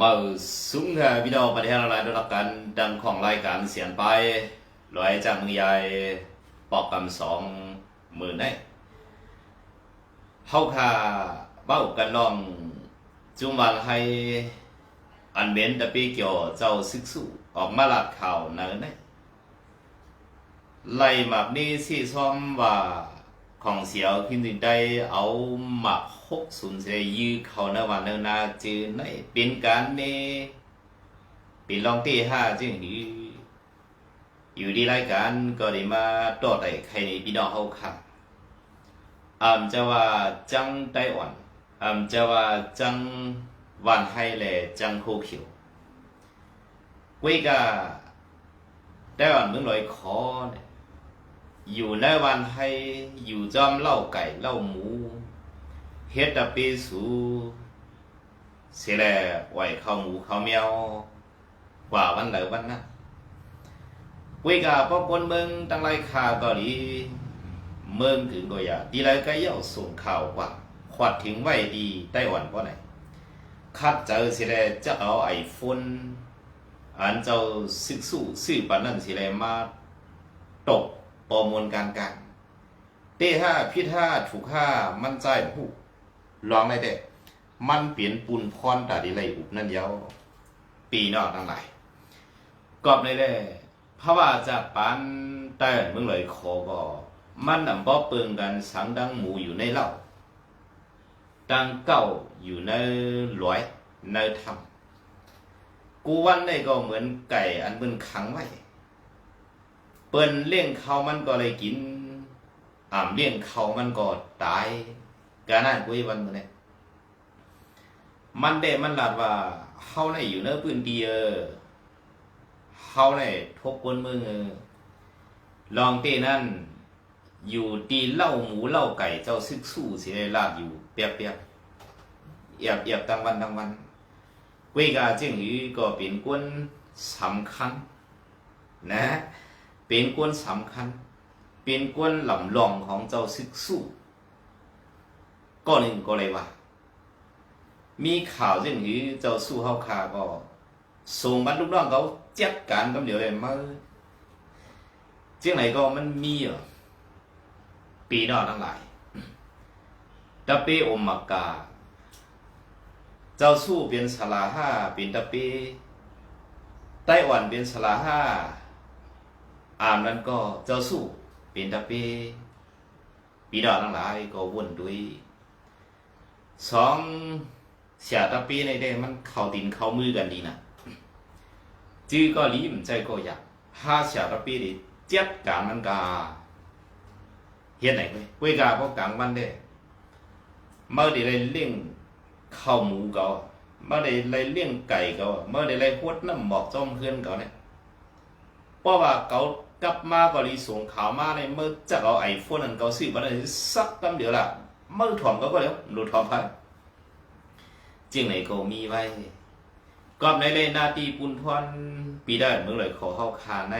มาสูงค่ะพี่น้องประเทศอะไรได้รับการดังของรายการเสียงไปลอยจากมือยายปอกกำสองมื่นได้เฮาค่ะเบ้ากันลองจุงวันให้อันเบนตะปีเกี่ยวเจ้าซึกสู้ออกมาลาดข่าวเนินได้ไล่มากนี้สิซ้อมว่า ของเสียวขึ้นได้เอาหมักหกศูนย์เสยยื้อเขาในวันเนินนาจือในเป็นการเนเป็นรองที่ห้าจึงอยู่ดีรายการก็ได้มาต่อได้ใครในพี่น้องเฮาค่ะอ่าจะว่าจังไต้หวันอ่าจะว่าจังวันไฮแลจังโคเขียวเวยกาไต้หวันเมืองลอยคอเนี่ย อยู่ในวันให้อยู่จอมเล่าไก่เล่าหมูเฮ็ดตะปีสูเสียแลไหวข้าวหมูข้าวเมียวกว่าวันไหนวันนั้นเวกาพ่อคนเมืองตั้งไรข่าวเกาหลีเมืองถึงก็อย่าดีไรก็ย่อส่งข่าวกว่าขวัดถึงไว้ดีไต้หวันเพราะไหนคัดเจอเสียแลจะเอาไอโฟนอันเจ้าซึกสู้ซื้อปันนั่นเสียแลมาตก ประมวลการกันเต้ห้าพิธห้าถูกห้ามั่นใจผู้ลองได้เด็มันเปลี่ยนปูนพรตาดีเลอุบนั่นเดียวปีนอกทั้งหลายกอบเลยเด้เพราะว่าจากปานใต้เมืองเลยขอก็มันนำบ่เปิงกันสังดังหมูอยู่ในเหล้าดังเก้าอยู่ในหลอยในธรรมกูวันได้ก็เหมือนไก่อันเบิ่นขังไว้ ปิ้นเลี้ยงเขามันก็เลยกินอ่าเลี้ยงเขามันก็ตายกานั่นกุยวันมื้อนี้มันได้มันหลาดว่าเฮาในอยู่ในพื้นที่เออเฮาในทบกวนมือลองเต้นั่นอยู่ตีเล้าหมูเล้าไก่เจ้าซึกสู้สิได้ลาดอยู่เปียบเปียบเอียบเอียบตั้งวันตั้งวันเวกาจึงหือก็เป็นกวนสำคัญนะ เป็นกวนสำคัญ เป็นกวนหลำลองของเจ้าซึกสู้ก็หนึ่งก็เลยว่า มีข่าวเรื่องนี้เจ้าสู้เฮาคาก็ส่งบรรลุน้องเขาจัดการกับเดี๋ยวเลยมาเจียงไหนก็มันมีอะปีนอกทั้งหลายตะเปอมมากา เจ้าสู้เป็นสลาห้าเป็นตะเปไต้หวันเป็นสลาห้า อามนั้นก็เจ้าสู้เป็นตะเปปีดาทั้งหลายก็วนด้วยสองเสียตะเปในเด้มันเข้าดินเข้ามือกันดีนะจื้อก็ลีมใจก็อยากห้าเสียตะเปดิเจ็บการมันกาเฮ็ดไหนเว้ยเว้ยกาก็กลางวันเด้เมื่อได้เลยเลี้ยงข้าวหมูก็เมื่อได้เลยเลี้ยงไก่ก็เมื่อได้เลยพวดน้ำหมอกจ้อมเพื่อนก็เนี่ยเพราะว่าเขา กับมาก็รีส่งข่าวมาในเมื่อจะเอาไอโฟนนั้นเขาซื้อมาได้สักตั้งเดียวละเมื่อถ่อมก็ก็แล้วหลุดถ่อมไปจึงไหนก็มีไว้ก็ในเลยนาตีปุนพรปีได้เมื่อเลยขอเข้าคาใน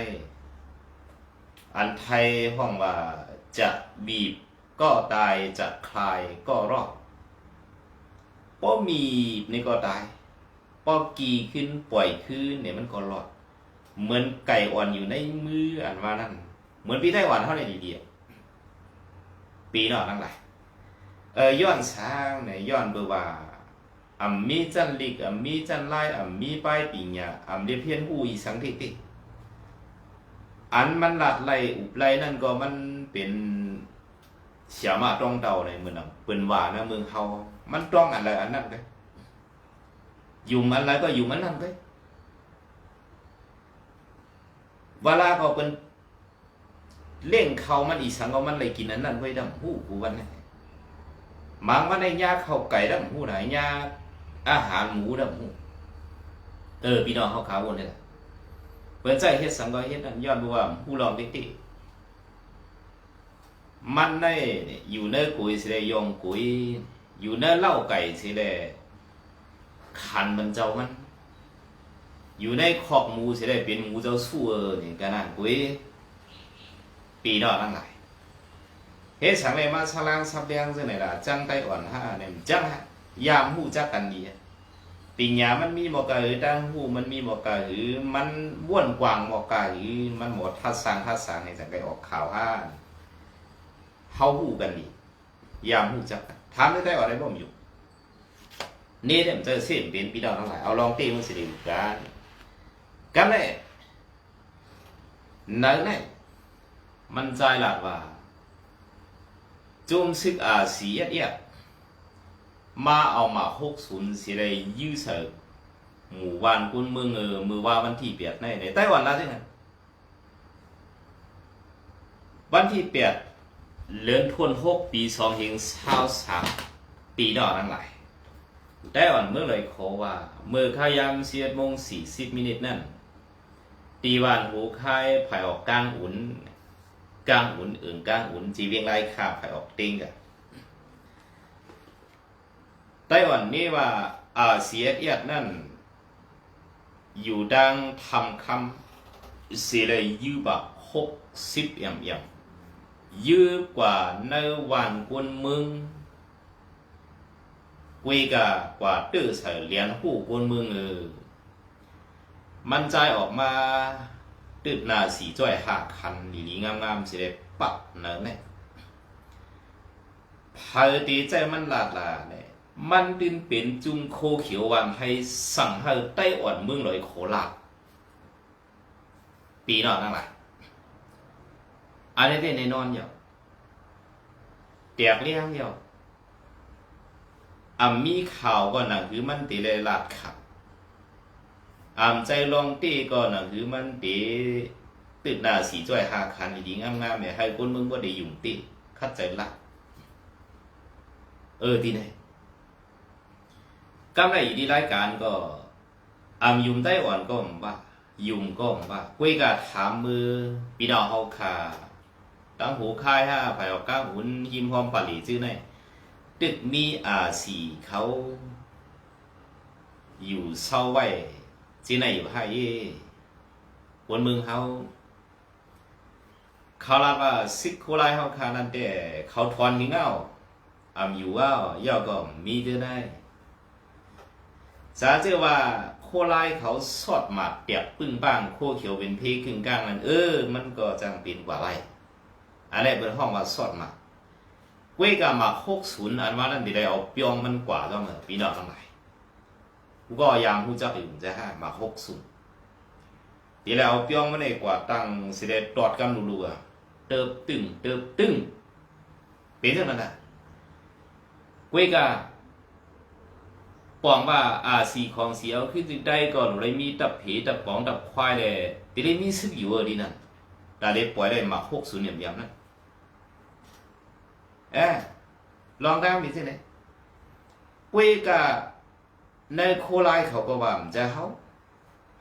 อันไทยห้องว่าจะบีบก็ตายจะคลายก็รอดป้อมีนี่ก็ตายป้อกีขึ้นปล่อยขึ้นเนี่ยมันก็รอด เหมือนไก่อ่อนอยู่ในมืออันว่านั่นเหมือนพี่ไต้หวันเท่าไหร่ดีๆปีนอกทั้งหลายเออย้อนสร้างเนี่ยย้อนเบอร์ว่าอ่ำมีจันลิกอ่ำมีจันไล่อ่ำมีป้ายปีญาอ่ำเรียเพียนหูอีสังทิติอันมันหลัดไล่อุบไล่นั่นก็มันเป็นเสียมาต้องเดาในเมืองเปิ้นว่านะเมืองเฮามันต้องอะไรอันนั้นเลยอยู่มันอะไรก็อยู่มันนั่นเลย เวลาเขาเป็นเล่งเขามันอีสังก็มันเลยกินอันนั้นไว้ดำหูกูวันนี้บางวันในยาเขาไก่ดำหูไหนยาอาหารหมูดำหูเออพี่น้องเขาขาววนนี่แหละเปิดใจเฮ็ดสังก็เฮ็ดนั่นย้อนว่าหู้ลองติ๊กๆมันได้อยู่ในกุยสิได้ยองกุยอยู่ในเหล้าไก่สิได้ขันมันเจ้ามัน อยู่ในคอกหมูสิได้เป็นหมูเจ้าสู้เออนี่ก็นั่นกุ้ยปีนอกทั้งหลายเฮ็ดสังเลยมาสลางสับแดงจังไหนล่ะจังไต้อ่อนห้าเนี่ยจังฮะยามหู้จักกันดีปิญญามันมีบ่กะหือตั้งหู้มันมีบ่กะหือมันว่วนกว้างบ่กะหือมันหมดทัดสางทัดสางให้จังได้ออกข่าวห้าเฮาฮู้กันนี่ยามฮู้จักกันถามได้ได้ว่าได้บ่มอยู่นี่เด้มนจะเสียนเป็นพี่น้องทั้งหลายเอาลองตีมันสิได้รู้กัน กันได้นั่นแหละมันใจหลักว่าจุมซึกอาสีเอียดมาเอามาหกศูนย์สิได้ยื้อเสิร์ฟหมู่บ้านกุนเมืองเออมือว่าวันที่เปียดในในไต้หวันละจังไงวันที่เปียดเลือนทวนหกปีสองเฮงเศร้าสามปีดอกนั่นหลายไต้หวันเมื่อเลยขอว่าเมื่อขายามเสียดโมงสี่สิบมินิทนั่น ตีวันหูคายไผ่ออกกลางอุ่นกลางอุ่นอื่นกลางอุ่นจีเวียงไรขาไผ่ออกติ้งกันไต้หวันนี่ว่าอาเซียเอียดนั่น อยู่ดังทำคำเสียเลยยืบะหกสิบยำยำยืกว่าในวันกวนเมืองกุยกากว่าตื้อเสเหรียญหู้กวนเมืองเออ มันใจออกมาตืดหน้าสีจ้อยหาคันหลีๆงามๆสิได้ปักเนินเนี่ยพาตีใจมันลาดลาเนี่ยมันดินเป็นจุงโคเขียววันให้สั่งให้ไต้หวันเมืองลอยโคลาดปีนอกนั่งหละอันนี้ได้ในนอนเดียวเตียกเลี้ยงเดียวอะมีข่าวก็หนั่นคือมันตีเลยลาดขับ อามใจลองตีก็น่ะคือมันตีตึกหน้าสีจ้อยหาคันดีๆงามๆเนี่ยให้คนมึงบ่าได้ยุ่งตีคัดใจละเออที่ไหนกำไรอยู่ที่รายการก็อามยุ่มไต้หวันก็บ่ายุ่มก็บ่ากุยกะถามมือพี่น้องเฮาค่ะตั้งหูค่ายห้าไผออกก้าหุนหิมพร้อมปาหลีจื้อไหนตึกมีอาสีเขา อยู่เศร้าไว้ จีไหนอยู่ให้วนเมืองเขาเขาลาว่าซิกโคไลเขาคานั่นแต่เขาทอนหิงเอาอำอยู่ว่าย่อก็มีเจอได้สาเจอว่าโคไลเขาสอดหมากเปียกปึ้งบ้างโคเขียวเป็นพีครึ่งกลางนั่นเออ มันก็จังเป็นกว่าไรอันนี้เป็นห้องว่าสอดหมากเว้ยกามาหกศูนย์อันว่านั่นดีได้เอาเปียงมันกว่าก็เหมือนปีนอกทั้งหลาย ก็ยามผู้จักอยู่จะให้มาหกสุนทีแล้วเปียงมาในกว่าตั้งสิได้ตอดกันรัวๆเติบตึงเติบตึงเป็นจังนั้นน่ะกุยกาปองว่าอาสีของเสียวคือจึงได้ก่อนเลยมีตับผีตับปองตับควายเลยทีได้มีซึกอยู่ดีนั่นแต่ได้ปล่อยได้มาหกสุนอย่างยมนั้นเอ๊ลองได้มีที่ไหนกุยกา ในโคไลเขาก็ว่ามันจะเฮา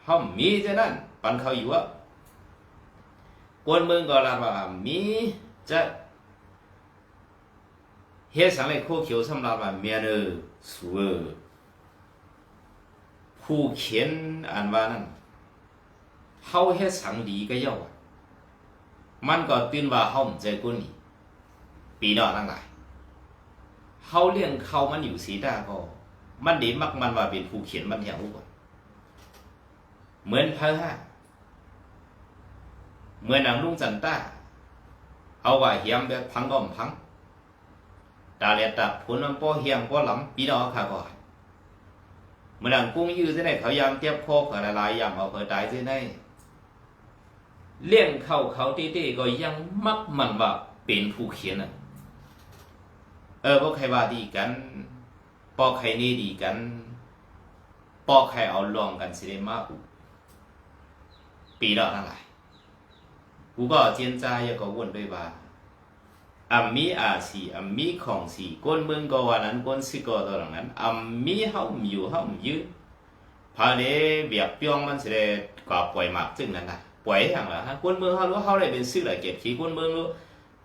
เฮามีจะนั่นปันเขาอยู่ว่ากวนเมืองก็ลาว่ามีจะเฮ็ดสังเลยโคเขียวสำหรับว่าเมียเนอสัวผู้เขียนอ่านว่านั่นเฮาเฮ็ดสังดีก็ย่อมันก็ตื่นว่าเฮามันใจกุนี่ปีนอทั้งหลายเฮาเลี้ยงเขามันอยู่สีดาก็ มันดีมักมันว่าเป็นผู้เขียนมันอย่างรู้ก่อนเหมือนพระฮะเหมือนนางลุงจันต้าเอาว่าเฮียมแบบพังก็มพังตาเลียตัดผลมันป้อเฮียมป้อหลำปีนอค่ะก่อนเมื่อนางกุ้งยื้อที่ไหนเขายามเทียบโคกอะไรหลายอย่างเอาเผยตายที่ไหนเลี้ยงเข้าเขาตีตีก็ยังมักมันว่าเป็นผู้เขียนอะเออพวกใครว่าดีกัน ปอกไข่นี่ดีกัน ปอกไข่เอาลองกันสิได้มาอุปีละทั้งหลายกูก็เจียนใจายก็วนด้วยว่าอัมมีอาสีอัมมีของสีก้นเมืองก็วันนั้นก้นสิก็ตอนนั้นอัมมีเฮาอยู่เฮายืดพาเดเบียบเปียงมันสิได้ก็ปล่อยหมากจึงนั้นนะปล่อยอย่างละฮะก้นเมืองเฮารู้เฮาได้เป็นซื้อหลายเก็บขี้ก้นเมืองรู้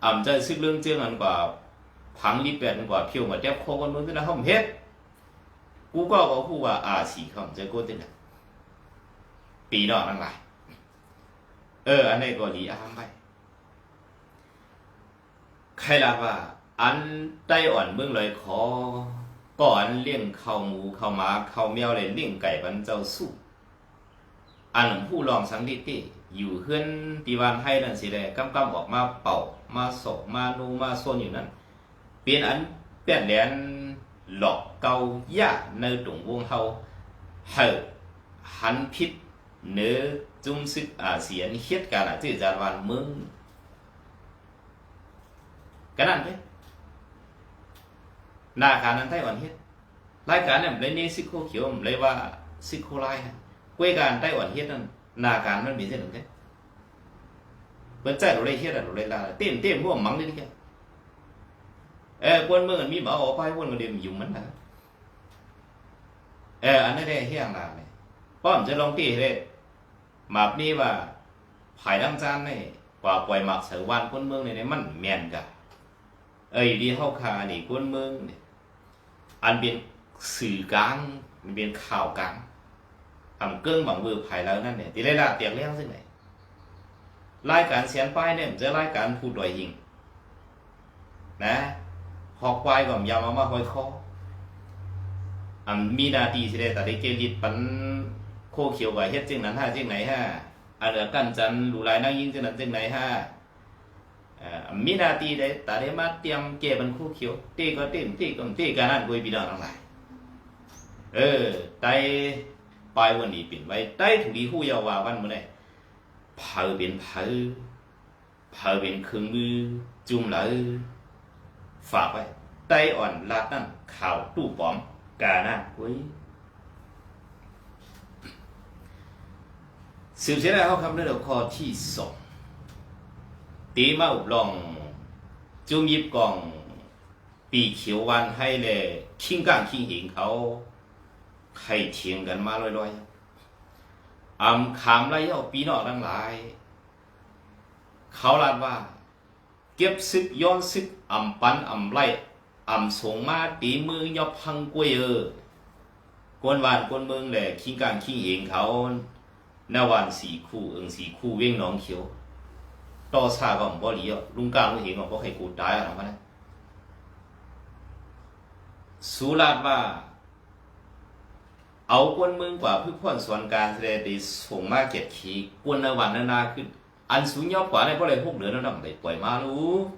อ่ำใจซื้อเรื่องเจียงอันกว่าพังลิบแปดอันกว่าเพียวมาเจ็บโคก้นเมืองที่นะเฮาเฮ็ด กูก็บอกกูว่าอาสีของจะกูติดปีดอกทั้งหลายเอออันนี้ก็ดีอ่ามไปใครล่ะว่าอันไต้อ่อนเมืองเลยขอก่อนเลี้ยงข้าวหมูข้าวหมาข้าวแมวเลยเลี้ยงไก่บันเจ้าสู้อันหลวงผู้ลองสังดิติอยู่เฮือนตีวันให้นั่นสิเลยกำกำออกมาเป่ามาศกมานูมาโซนอยู่นั่นเปลี่ยนอันเปลี่ยนเหรียญหลอกเกาย่าใน ตรงวงเฮาเฮาหันพิษเนื้อจุ่มซึกอาเซียนเฮ็ดการอะที่จารวันเมืองกันนั่นเด้หน้าการนั้นไต้หวันเฮ็ดรายการเนี่ยเลยนี่ซิโคเขียวเลยว่าซิโคไลฮะ quê gàn tay quản hiết นั่นนาการมันมีเส้นหนึ่งแค่เปิดใจ เราเลยเฮ็ดอะเราเลยลาเต้นเต้นพวนเอคนเมืองมีบ่ออกไปคนก็เดียมยุ่มันนะเอออันนั้นได้เฮียงลาเนี่ยป้อมจะลองตีเลยมาบนี้ว่าภายดังจานนี่กว่าปล่อยหมักเสือวันคนเมืองเนี่ยมันแม่นกะเอ้ยดีเฮาคานี่คนเมืองเนี่ยอันเป็นสื่อกลางมันเป็นข่าวกลาง ẩm cương bằng vừa phải là นั่นเนี่ยที่ได้ละเตียงเลี้ยงซึ่งไหนรายการเสียนป้ายเนี่ยจะรายการผู้ดอยหิงนะ หอกควายก็ยามามาหอยคออ่ำมีนาทีสิได้แต่ได้เกลิดปันโคเขียวกับเฮ็ดจึงนั้นฮะจึงไหนฮะอันเดอกันจันหลูลายนั่งยิงจึงนั้นจึงไหนฮะมีนาทีได้แต่ได้มาเตรียมเก็บันคู่เขียวตีก็เตีมตีก็ตีกันนั่นกุยปีดอนทั้งหลายเออไตปลายวันนี้เปลี่ยนไว้ได้ถูกดีหู้ยาวาวันมื่อไหร่เผาเป็นเผาเผาเป็นเครื่องมือจุ่มเลย ฝากไว้ไต้อ่อนลาดนั่นข่าวตู้ปอม กาหน้าเว้ยสืบเสียแล้วคำเรื่องข้อที่สองตีมาอุบลองจุ่มยิบกล่อง ปีเขียววันให้เลยคิงก้างคิงหิงเขาใครเถียงกันมาลอยๆอำขามไรเอาปีนอกทั้งหลาย เขาลาดว่า เก็บซึกย้อนซึก อ่ำปันอ่ำไรอ่ำสงมาตีมือยอบพังกวยเออกวนวานกวนเมืองแหละคิงกางคิงเองเขาหน้าวานสีคู่เอิงสีคู่เว้งน้องเขียวต่อซาก็บ่หลีอะลุงกลางลุงเห็นก็บ่ให้กูตายอะทำไมนะสุราดว่าเอากวนเมืองกว่าพืชพ่นส่วนการแสดงดีส่งมาเก็บขีกวนในวันนานาขึ้น อันสูงยอดกว่าในเพราะอะไรพวกเหลือนั่นได้ปล่อยมารู้สูสมัยย้อนซึกใหม่เก็บซึกใหม่เฮาได้กว่าเอาล้วก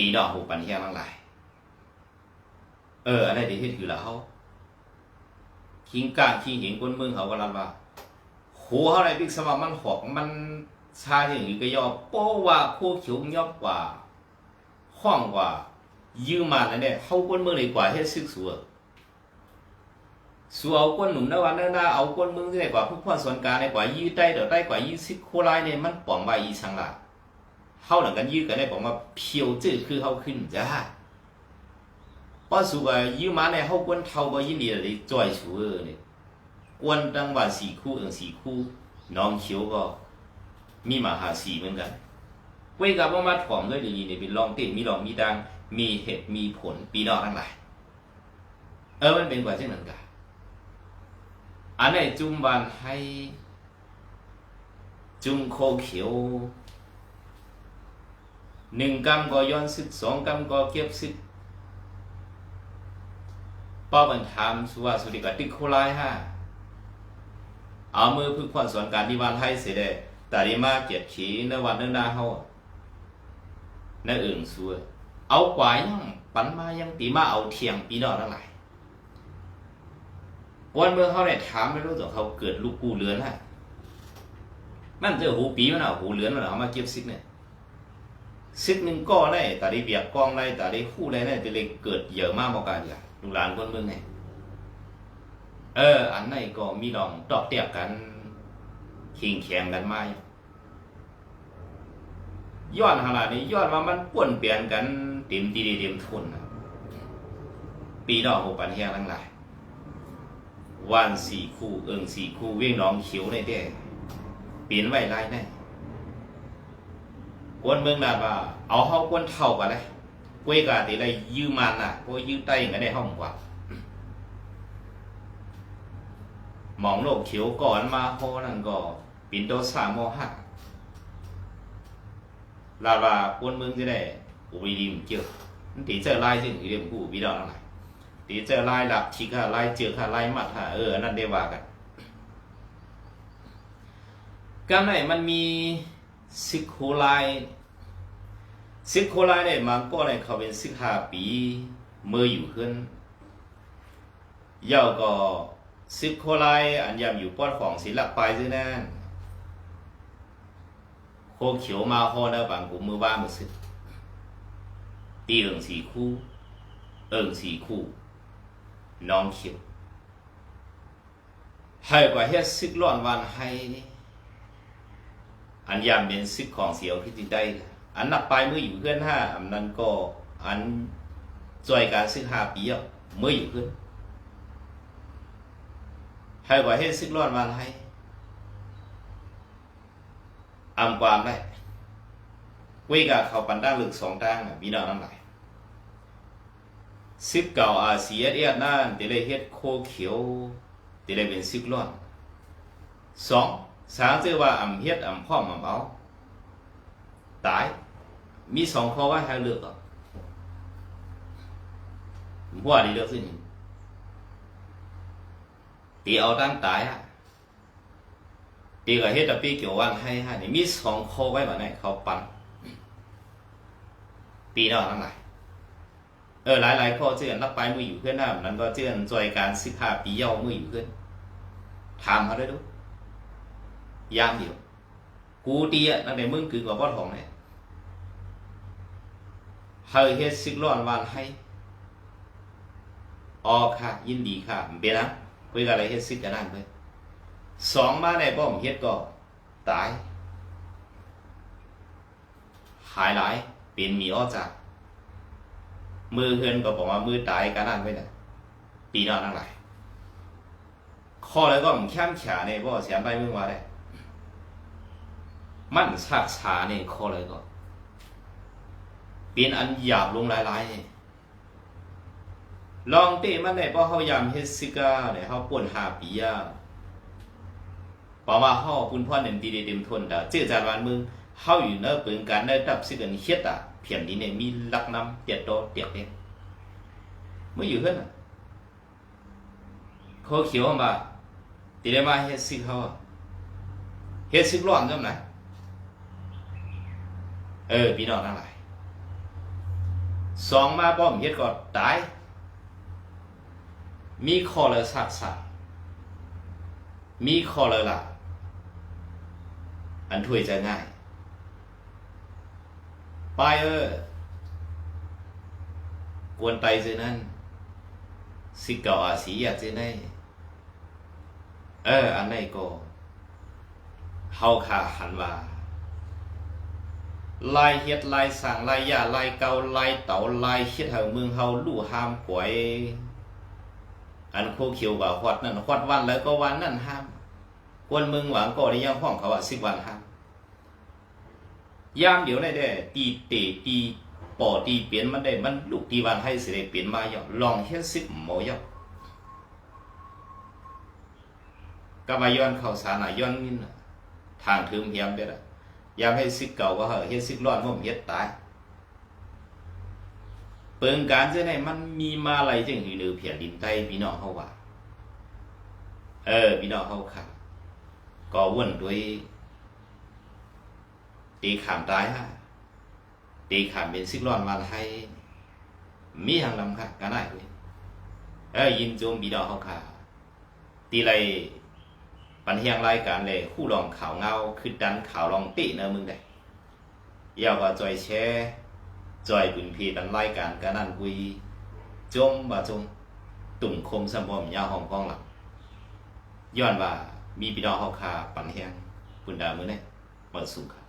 ดีดอกหูปันเฮียทั้งหลายเอออะไรที่เฮ็ดคือละเฮาคิงกางคิงเห็นคนเมืองเขาก็รันว่าโหเฮาได้พิกสมามันหอกมันชาอย่างนี้ก็ยอโป้ว่าโคเขียวยอบกว่าห้องกว่า ยืมมาแล้วเนี่ยเฮาคนเมืองเลยกว่าเฮ็ดซึกสัวสูเอาก้นหนุ่มนวันนั้นนะเอาก้นมึงไหนกว่าผู้พ่อส่วนกลางในกว่ายี่ใต้เดี๋ยวใต้กว่ายี่สิบโคไลเนี่ยมันป่องใบอีสังละ เข้าหลังกันยื้อกันได้บอกว่าเพียวจื้อคือเข้าขึ้นจ้าป้อสูว่ายื้อมาในเข้าก้นเท่าบ่ยินดีเลยจ่อยสูเออเนี่ยกวนตั้งว่าสี่คู่เออสี่คู่ น้องเขียวก็ มีมาหาสีเหมือนกันเว้ยกับว่ามาถ่อมด้วยดีๆเนี่ยเป็นลองเต้นมีลองมีดัง มีเหตุมีผลปีนอกทั้งหลายเออมันเป็นกว่าเช่นนั้นกันอันไหนจุ่มบานให้จุ่มโคเขียว หนึ่งกำก็ย้อนซึกสองกำก็เก็บซึกป้อบันทามสุวาสุดิกติโคไลฮะเอามือพึ่งควันสอนการที่วันให้เสียได้แต่ดีมาเกียรขีในวันเนั้นนาเฮาในอื่นสัวเอากวายยังปันมายังตีมาเอาเทียงปีนอทั้งหลายวันเมื่อเขาเนี่ยถามไม่รู้ตัวเขาเกิดลูกกูเลือนฮะมันเจอหูปีมันเอาหูเลือนมันเอามาเก็บซิกเนี่ย ซิกหนึ่งก็ได้แต่ได้เบียกกองได้แต่ได้คู่ได้เนี่ยจะเลยเกิดเยอะมากมากกันอย่างลูกหลานคนเมืองเนี่ยเออ อันไหนก็มีน้องตอกเตียกกันขิงแข่งกันมาย้อนขนาดนี้ย้อนมามันป่วนเปลี่ยนกันเต็มทีเดียเต็มทุนนะปปีนอกหกปันแห้งทั้งหลายวันสี่คู่เอิงสี่คู่เวียงน้องเขียวในเด้เปลี่ยนไว้ไรแน่ กวนเมืองนาว่าเอาเฮากวนเท่ากันเลยกวยกาติไรยืมมันน่ะกวยยืมไตกันได้ห้องกว่ามองโลกเขียวก่อนมาโฮนั่นก็ปินโตสามโมหักลาบากวนเมืองจะได้อุบิริมเกี่ยวมันตีเจอไล่ซึ่งอีเรียมกูวิดาอะไรตีเจอไล่หลับชิกะไล่เจือค่ะไล่มัดฮะเอออันนั่นได้ว่ากันการไหนมันมี ซิกโคไลซิกโคไลเนี่ยมันก็เนี่ยเขาเป็นซิกหาปีเมื่ออยู่ขึ้นยาวก็ซิปโคไลอันยำอยู่ป้อนของศิลปไปซึ่งนั่นโคเขียวมาโคนะบางกูมือบ้านมือซึตีเอิงสีคู่เอิงสีคู่น้องเขียวให้กว่าเฮ็ดซึกร้อนวันให้นี่ อันยามเป็นซึกของเสียวที่ติดได้อันหนักไปเมื่ออยู่เพื่อนห้าอันนั้นก็อันจอยการซึกห้าปีเมื่ออยู่เพื่อนให้กว่าเฮ็ดซึกรอดมาให้อำความได้เวกาเขาปันด้างหลึกสองด้านมีดอกน้ำไหลซึกเก่าอาเสียเอียดนั่นเดเลยเฮ็ดโคเขียวเดเลยเป็นซึกรอดสอง สามเจ้อว่าอ่ำเฮ็ดอ่ำพ่อมอ่ำเอาตาย มีสองข้อว่าให้เลือกอะผมว่าดีเลือกสิ่งนี้ตีเอาตั้งตายอะปีกับเฮ็ดตะปีเกี่ยววันให้ให้นี่มีสองข้อไว้แบบไหนเขาปั่นปีนอกนั่งไหนเออหลายหลายข้อเจือนรับไปมืออยู่เพื่อนหน้านั้นก็เจือนจอยการสิบห้าปีเย่ามืออยู่เพื่อนถามเขาด้ยดู ย่างเดียว กูตีอะนั่นในมึงคือกับพ่อทองเนี่ยเฮยเฮ็ดสิกร้อนวันให้ออค่ะ ยินดีค่ะเบียนะคุยกับอะไรเฮ็ดซิกกันนั่นเลยสองมาในป้อมเฮ็ดก็ตาย หายหลาย เปลี่ยนมีอ้อจากมือเฮือนก็บอกว่ามือตายกันนั่นไปเนี่ยปีนอนทั้งหลายข้อแล้วก็มันแค้มขาในบ่เสียไปมือมาได้ มันชักช้าเนี่ยข้อเลยก็เปลี่ยนอันหยาบลงหลายๆลองเตะมันได้เพราะเขายามเฮ็ดซิกาเนี่ยเขาป่วนหาปียาเพราะว่าเขาปุ่นพ่อหนึ่งตีเต็มทนแต่เจอจานวันมึงเขาอยู่เนื้อปืนกันเนื้อดับซิกันเฮ็ดอะเพียงนี้เนี่ยมีลักน้ำเตียดโตเตียดเองเมื่ออยู่ขึ้นอะเขาเขียวมาตีได้มาเฮ็ดซิกเขาเฮ็ดซิกร้อนจังไหน เออพี่น้องทั้งหลายสองมาป้อมเฮ็ดก็ตาย มีคอเลสักสักมีคอเลละอันถ้วยจะง่ายไปเออกวนไตเจนั้นสิเก่าอาสีอยากเจได้เออ อันไหนก็เฮาขาหันว่า ลายเฮ็ดลายสั่งลายยาลายเกาลายเต่าลายเฮ็ดเฮาเมืองเฮาลู่ห้ามป่วย อันโคเขียวกับฮอดนั่นฮอดวันแล้วก็วันนั่นห้ามกวนมึงหวังก็ได้ยังห้องเขาว่าสิบวันห้ามยามเดี๋ยวได้ได้ตีเตะตีปอตีเปลี่ยนมันได้มันลูกตีวันให้สิได้เปลี่ยนมาย่อลองเฮ็ดสิบหมอย่อก็มาย้อนเข้าสารย้อนมินทางถึงเฮียมเด้ออ ยามให้สิกเก่าว่าเฮ็ดสิกร้อนบ่เฮ็ดตายเปิงการเจ้ไหนมันมีมาอะไรจังอยู่หนือเพียดินใต้พี่น้องเขาว่าเออพี่น้องเขาค่ะก็วนด้วย ตีขามตายฮะตีขามเป็นซิกร้อนมาไทยมีทางลำค่ะกันได้ด้วยเออยินโจมพี่น้องเขาค่ะตีไร ปันเฮียงรายการเลยคู่รองข่าวเงาคือดันข่าวรองตีเนอะมึงได้ยาวกว่าจอยแช่จอยบุญพีดันไล่การกันนั่นกุยจมบ่จมตุ่มคมสมบมยาวห้องก้องหลังย้อนว่ามีพี่น้องเฮาคาปันเฮียงปุ่นดามื้อนี้บ่สุข